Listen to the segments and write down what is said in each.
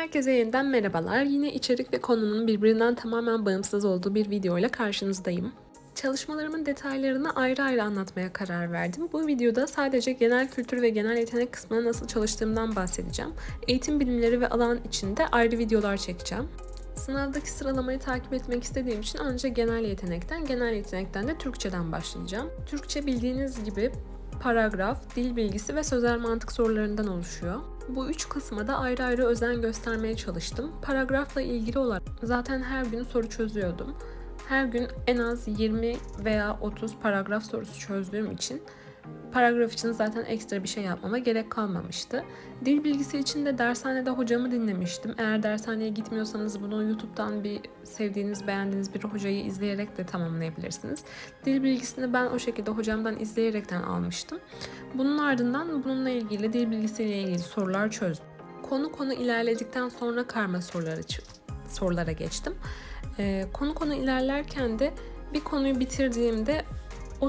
Herkese yeniden merhabalar. Yine içerik ve konunun birbirinden tamamen bağımsız olduğu bir videoyla karşınızdayım. Çalışmalarımın detaylarını ayrı ayrı anlatmaya karar verdim. Bu videoda sadece genel kültür ve genel yetenek kısmına nasıl çalıştığımdan bahsedeceğim. Eğitim bilimleri ve alan içinde ayrı videolar çekeceğim. Sınavdaki sıralamayı takip etmek istediğim için önce genel yetenekten, genel yetenekten de Türkçeden başlayacağım. Türkçe bildiğiniz gibi paragraf, dil bilgisi ve sözel mantık sorularından oluşuyor. Bu üç kısma da ayrı ayrı özen göstermeye çalıştım. Paragrafla ilgili olarak zaten her gün soru çözüyordum. Her gün en az 20 veya 30 paragraf sorusu çözdüğüm için paragraf için zaten ekstra bir şey yapmama gerek kalmamıştı. Dil bilgisi için de dershanede hocamı dinlemiştim. Eğer dershaneye gitmiyorsanız bunu YouTube'dan bir sevdiğiniz, beğendiğiniz bir hocayı izleyerek de tamamlayabilirsiniz. Dil bilgisini ben o şekilde hocamdan izleyerekten almıştım. Bunun ardından bununla ilgili dil bilgisiyle ilgili sorular çözdüm. Konu konu ilerledikten sonra karma soruları sorulara geçtim. Ee, konu konu ilerlerken de bir konuyu bitirdiğimde o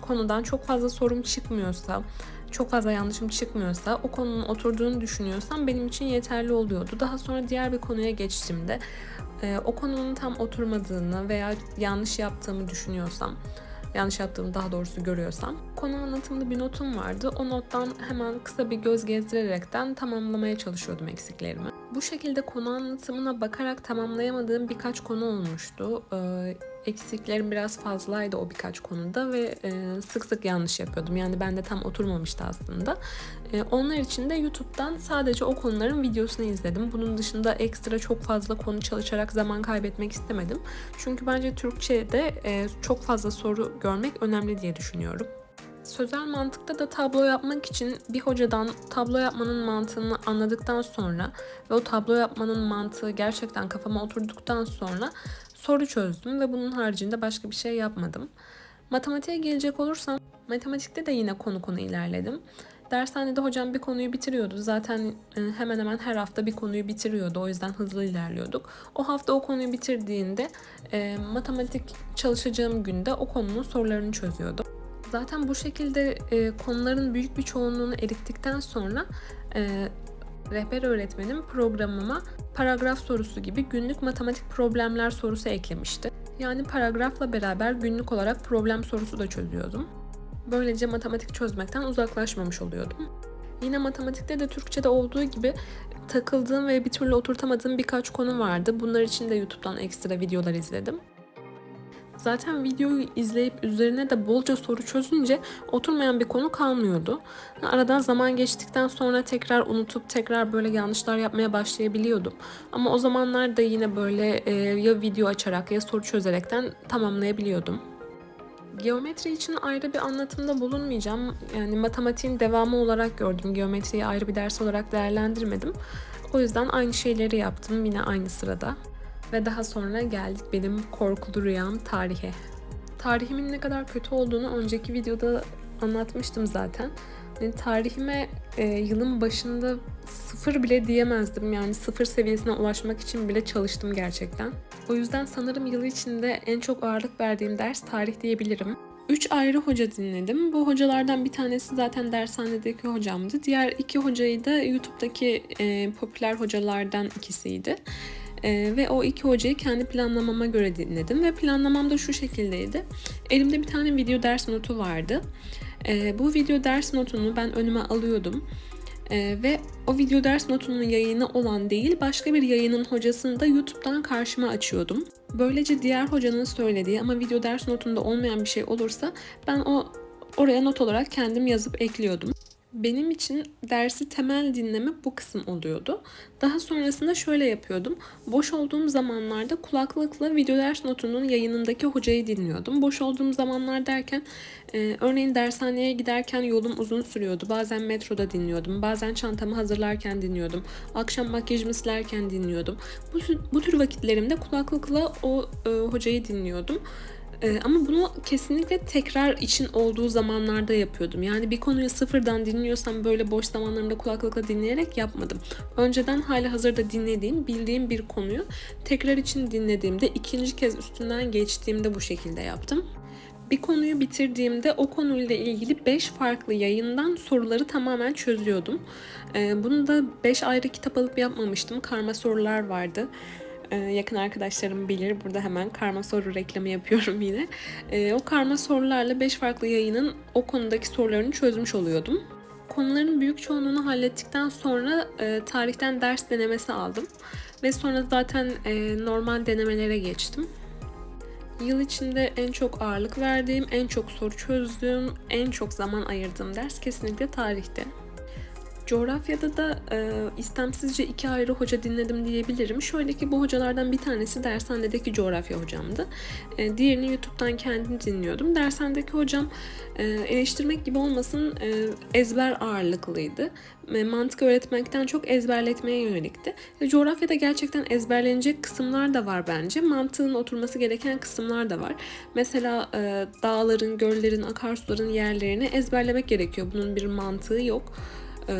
konudan çok fazla sorum çıkmıyorsa, çok fazla yanlışım çıkmıyorsa, o konunun oturduğunu düşünüyorsam benim için yeterli oluyordu. Daha sonra diğer bir konuya geçtiğimde e, o konunun tam oturmadığını veya yanlış yaptığımı düşünüyorsam, yanlış yaptığımı daha doğrusu görüyorsam konu anlatımlı bir notum vardı. O nottan hemen kısa bir göz gezdirerekten tamamlamaya çalışıyordum eksiklerimi. Bu şekilde konu anlatımına bakarak tamamlayamadığım birkaç konu olmuştu. Ee, eksiklerim biraz fazlaydı o birkaç konuda ve e, sık sık yanlış yapıyordum. Yani bende tam oturmamıştı aslında. E, onlar için de YouTube'dan sadece o konuların videosunu izledim. Bunun dışında ekstra çok fazla konu çalışarak zaman kaybetmek istemedim. Çünkü bence Türkçe'de e, çok fazla soru görmek önemli diye düşünüyorum. Sözel mantıkta da tablo yapmak için bir hocadan tablo yapmanın mantığını anladıktan sonra ve o tablo yapmanın mantığı gerçekten kafama oturduktan sonra soru çözdüm ve bunun haricinde başka bir şey yapmadım. Matematiğe gelecek olursam matematikte de yine konu konu ilerledim. Dershanede hocam bir konuyu bitiriyordu. Zaten hemen hemen her hafta bir konuyu bitiriyordu. O yüzden hızlı ilerliyorduk. O hafta o konuyu bitirdiğinde e, matematik çalışacağım günde o konunun sorularını çözüyordum. Zaten bu şekilde e, konuların büyük bir çoğunluğunu erittikten sonra e, rehber öğretmenim programıma paragraf sorusu gibi günlük matematik problemler sorusu eklemişti. Yani paragrafla beraber günlük olarak problem sorusu da çözüyordum. Böylece matematik çözmekten uzaklaşmamış oluyordum. Yine matematikte de Türkçe'de olduğu gibi takıldığım ve bir türlü oturtamadığım birkaç konu vardı. Bunlar için de YouTube'dan ekstra videolar izledim. Zaten videoyu izleyip üzerine de bolca soru çözünce oturmayan bir konu kalmıyordu. Aradan zaman geçtikten sonra tekrar unutup tekrar böyle yanlışlar yapmaya başlayabiliyordum. Ama o zamanlar da yine böyle e, ya video açarak ya soru çözerekten tamamlayabiliyordum. Geometri için ayrı bir anlatımda bulunmayacağım. Yani matematiğin devamı olarak gördüm. Geometriyi ayrı bir ders olarak değerlendirmedim. O yüzden aynı şeyleri yaptım yine aynı sırada. Ve daha sonra geldik benim korkulu rüyam tarihe. Tarihimin ne kadar kötü olduğunu önceki videoda anlatmıştım zaten. Yani tarihime e, yılın başında sıfır bile diyemezdim. Yani sıfır seviyesine ulaşmak için bile çalıştım gerçekten. O yüzden sanırım yılı içinde en çok ağırlık verdiğim ders tarih diyebilirim. Üç ayrı hoca dinledim. Bu hocalardan bir tanesi zaten dershanedeki hocamdı. Diğer iki hocayı da YouTube'daki e, popüler hocalardan ikisiydi. Ee, ve o iki hocayı kendi planlamama göre dinledim ve planlamam da şu şekildeydi. Elimde bir tane video ders notu vardı. Ee, bu video ders notunu ben önüme alıyordum. Ee, ve o video ders notunun yayını olan değil başka bir yayının hocasını da YouTube'dan karşıma açıyordum. Böylece diğer hocanın söylediği ama video ders notunda olmayan bir şey olursa ben o oraya not olarak kendim yazıp ekliyordum. Benim için dersi temel dinleme bu kısım oluyordu. Daha sonrasında şöyle yapıyordum. Boş olduğum zamanlarda kulaklıkla video ders notunun yayınındaki hocayı dinliyordum. Boş olduğum zamanlar derken e, örneğin dershaneye giderken yolum uzun sürüyordu. Bazen metroda dinliyordum. Bazen çantamı hazırlarken dinliyordum. Akşam makyajımı silerken dinliyordum. Bu, bu tür vakitlerimde kulaklıkla o e, hocayı dinliyordum. Ee, ama bunu kesinlikle tekrar için olduğu zamanlarda yapıyordum. Yani bir konuyu sıfırdan dinliyorsam böyle boş zamanlarımda kulaklıkla dinleyerek yapmadım. Önceden hali hazırda dinlediğim, bildiğim bir konuyu tekrar için dinlediğimde, ikinci kez üstünden geçtiğimde bu şekilde yaptım. Bir konuyu bitirdiğimde o konuyla ilgili 5 farklı yayından soruları tamamen çözüyordum. Ee, bunu da 5 ayrı kitap alıp yapmamıştım. Karma sorular vardı. Ee, yakın arkadaşlarım bilir. Burada hemen karma soru reklamı yapıyorum yine. Ee, o karma sorularla 5 farklı yayının o konudaki sorularını çözmüş oluyordum. Konuların büyük çoğunluğunu hallettikten sonra e, tarihten ders denemesi aldım. Ve sonra zaten e, normal denemelere geçtim. Yıl içinde en çok ağırlık verdiğim, en çok soru çözdüğüm, en çok zaman ayırdığım ders kesinlikle tarihte. Coğrafyada da e, istemsizce iki ayrı hoca dinledim diyebilirim. Şöyle ki bu hocalardan bir tanesi dershanedeki coğrafya hocamdı. E, diğerini YouTube'dan kendim dinliyordum. Dershanedeki hocam e, eleştirmek gibi olmasın e, ezber ağırlıklıydı. E, mantık öğretmekten çok ezberletmeye yönelikti. E, coğrafyada gerçekten ezberlenecek kısımlar da var bence. Mantığın oturması gereken kısımlar da var. Mesela e, dağların, göllerin, akarsuların yerlerini ezberlemek gerekiyor. Bunun bir mantığı yok. Ee,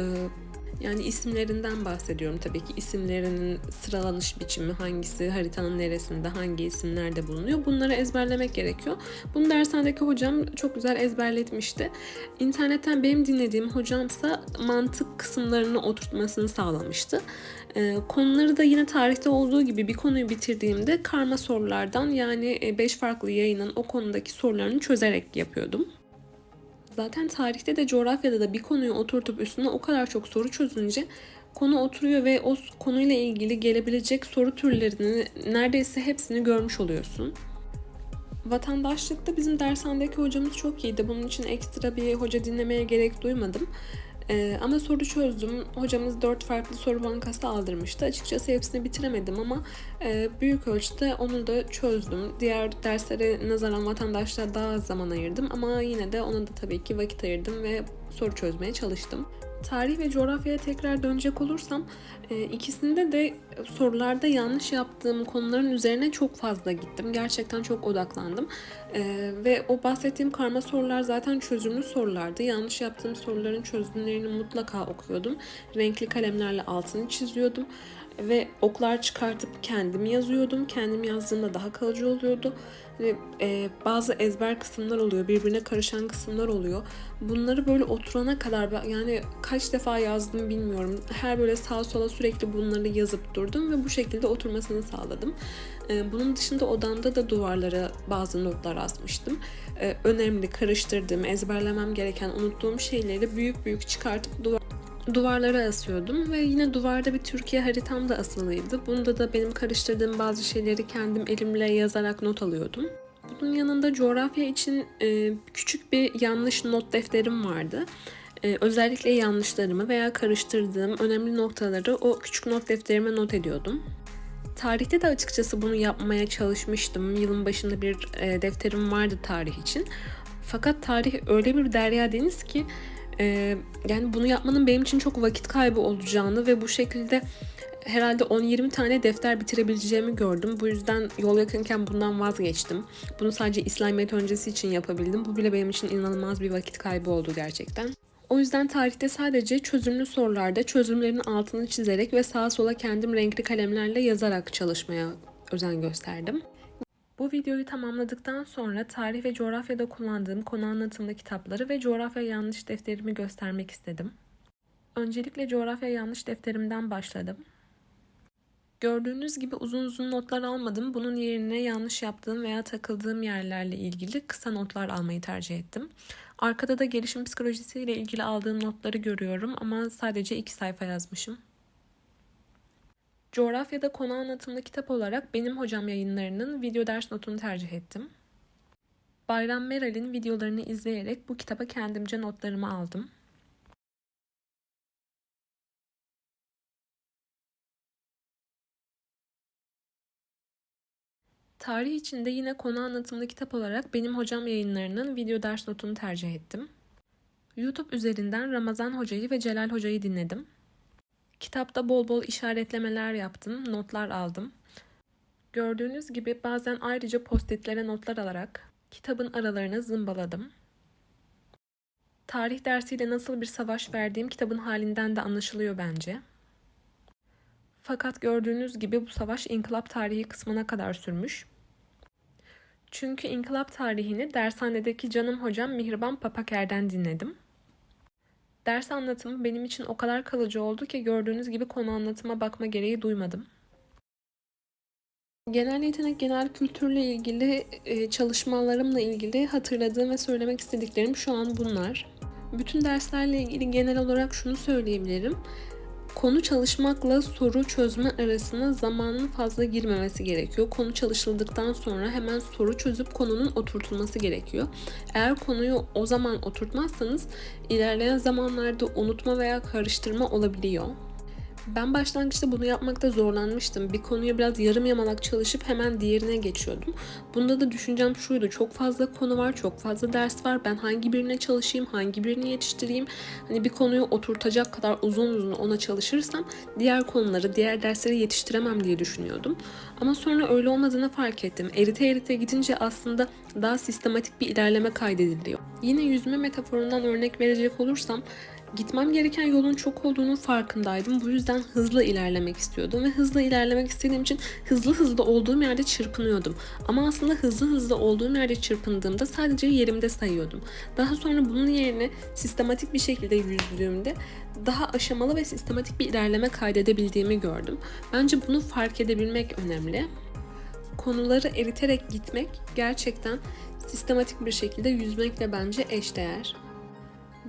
yani isimlerinden bahsediyorum tabii ki. isimlerinin sıralanış biçimi hangisi, haritanın neresinde, hangi isimlerde bulunuyor. Bunları ezberlemek gerekiyor. Bunu dershanedeki hocam çok güzel ezberletmişti. İnternetten benim dinlediğim hocamsa mantık kısımlarını oturtmasını sağlamıştı. Ee, konuları da yine tarihte olduğu gibi bir konuyu bitirdiğimde karma sorulardan yani 5 farklı yayının o konudaki sorularını çözerek yapıyordum. Zaten tarihte de coğrafyada da bir konuyu oturtup üstüne o kadar çok soru çözünce konu oturuyor ve o konuyla ilgili gelebilecek soru türlerini neredeyse hepsini görmüş oluyorsun. Vatandaşlıkta bizim dershanedeki hocamız çok iyiydi. Bunun için ekstra bir hoca dinlemeye gerek duymadım. Ee, ama soru çözdüm. Hocamız dört farklı soru bankası aldırmıştı. Açıkçası hepsini bitiremedim ama e, büyük ölçüde onu da çözdüm. Diğer derslere nazaran vatandaşlara daha az zaman ayırdım ama yine de ona da tabii ki vakit ayırdım ve soru çözmeye çalıştım. Tarih ve coğrafyaya tekrar dönecek olursam e, ikisinde de sorularda yanlış yaptığım konuların üzerine çok fazla gittim. Gerçekten çok odaklandım. E, ve o bahsettiğim karma sorular zaten çözümlü sorulardı. Yanlış yaptığım soruların çözümlerini mutlaka okuyordum. Renkli kalemlerle altını çiziyordum ve oklar çıkartıp kendim yazıyordum. Kendim yazdığımda daha kalıcı oluyordu. Hani, e, bazı ezber kısımlar oluyor, birbirine karışan kısımlar oluyor. Bunları böyle oturana kadar yani kaç defa yazdım bilmiyorum. Her böyle sağa sola sürekli bunları yazıp durdum ve bu şekilde oturmasını sağladım. E, bunun dışında odamda da duvarlara bazı notlar asmıştım. E, önemli, karıştırdığım, ezberlemem gereken, unuttuğum şeyleri büyük büyük çıkartıp duvar duvarlara asıyordum ve yine duvarda bir Türkiye haritam da asılıydı. Bunda da benim karıştırdığım bazı şeyleri kendim elimle yazarak not alıyordum. Bunun yanında coğrafya için e, küçük bir yanlış not defterim vardı. E, özellikle yanlışlarımı veya karıştırdığım önemli noktaları o küçük not defterime not ediyordum. Tarihte de açıkçası bunu yapmaya çalışmıştım. Yılın başında bir e, defterim vardı tarih için. Fakat tarih öyle bir derya deniz ki ee, yani bunu yapmanın benim için çok vakit kaybı olacağını ve bu şekilde herhalde 10-20 tane defter bitirebileceğimi gördüm. Bu yüzden yol yakınken bundan vazgeçtim. Bunu sadece İslamiyet öncesi için yapabildim. Bu bile benim için inanılmaz bir vakit kaybı oldu gerçekten. O yüzden tarihte sadece çözümlü sorularda çözümlerin altını çizerek ve sağa sola kendim renkli kalemlerle yazarak çalışmaya özen gösterdim. Bu videoyu tamamladıktan sonra tarih ve coğrafyada kullandığım konu anlatımlı kitapları ve coğrafya yanlış defterimi göstermek istedim. Öncelikle coğrafya yanlış defterimden başladım. Gördüğünüz gibi uzun uzun notlar almadım. Bunun yerine yanlış yaptığım veya takıldığım yerlerle ilgili kısa notlar almayı tercih ettim. Arkada da gelişim psikolojisiyle ilgili aldığım notları görüyorum ama sadece iki sayfa yazmışım. Coğrafyada konu anlatımlı kitap olarak Benim Hocam yayınlarının video ders notunu tercih ettim. Bayram Meral'in videolarını izleyerek bu kitaba kendimce notlarımı aldım. Tarih içinde yine konu anlatımlı kitap olarak Benim Hocam yayınlarının video ders notunu tercih ettim. YouTube üzerinden Ramazan Hoca'yı ve Celal Hoca'yı dinledim. Kitapta bol bol işaretlemeler yaptım, notlar aldım. Gördüğünüz gibi bazen ayrıca postitlere notlar alarak kitabın aralarını zımbaladım. Tarih dersiyle nasıl bir savaş verdiğim kitabın halinden de anlaşılıyor bence. Fakat gördüğünüz gibi bu savaş inkılap tarihi kısmına kadar sürmüş. Çünkü inkılap tarihini dershanedeki canım hocam Mihriban Papaker'den dinledim. Ders anlatımı benim için o kadar kalıcı oldu ki gördüğünüz gibi konu anlatıma bakma gereği duymadım. Genel yetenek, genel kültürle ilgili e, çalışmalarımla ilgili hatırladığım ve söylemek istediklerim şu an bunlar. Bütün derslerle ilgili genel olarak şunu söyleyebilirim. Konu çalışmakla soru çözme arasına zamanın fazla girmemesi gerekiyor. Konu çalışıldıktan sonra hemen soru çözüp konunun oturtulması gerekiyor. Eğer konuyu o zaman oturtmazsanız ilerleyen zamanlarda unutma veya karıştırma olabiliyor. Ben başlangıçta bunu yapmakta zorlanmıştım. Bir konuya biraz yarım yamalak çalışıp hemen diğerine geçiyordum. Bunda da düşüncem şuydu. Çok fazla konu var, çok fazla ders var. Ben hangi birine çalışayım, hangi birini yetiştireyim? Hani bir konuyu oturtacak kadar uzun uzun ona çalışırsam diğer konuları, diğer dersleri yetiştiremem diye düşünüyordum. Ama sonra öyle olmadığını fark ettim. Erite erite gidince aslında daha sistematik bir ilerleme kaydediliyor. Yine yüzme metaforundan örnek verecek olursam gitmem gereken yolun çok olduğunun farkındaydım. Bu yüzden hızlı ilerlemek istiyordum ve hızlı ilerlemek istediğim için hızlı hızlı olduğum yerde çırpınıyordum. Ama aslında hızlı hızlı olduğum yerde çırpındığımda sadece yerimde sayıyordum. Daha sonra bunun yerine sistematik bir şekilde yüzdüğümde daha aşamalı ve sistematik bir ilerleme kaydedebildiğimi gördüm. Bence bunu fark edebilmek önemli. Konuları eriterek gitmek gerçekten sistematik bir şekilde yüzmekle bence eşdeğer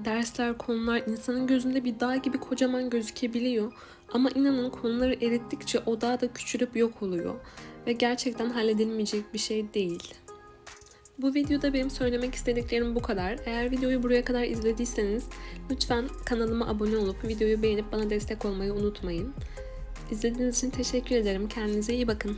dersler, konular insanın gözünde bir dağ gibi kocaman gözükebiliyor. Ama inanın konuları erittikçe o dağ da küçülüp yok oluyor. Ve gerçekten halledilmeyecek bir şey değil. Bu videoda benim söylemek istediklerim bu kadar. Eğer videoyu buraya kadar izlediyseniz lütfen kanalıma abone olup videoyu beğenip bana destek olmayı unutmayın. İzlediğiniz için teşekkür ederim. Kendinize iyi bakın.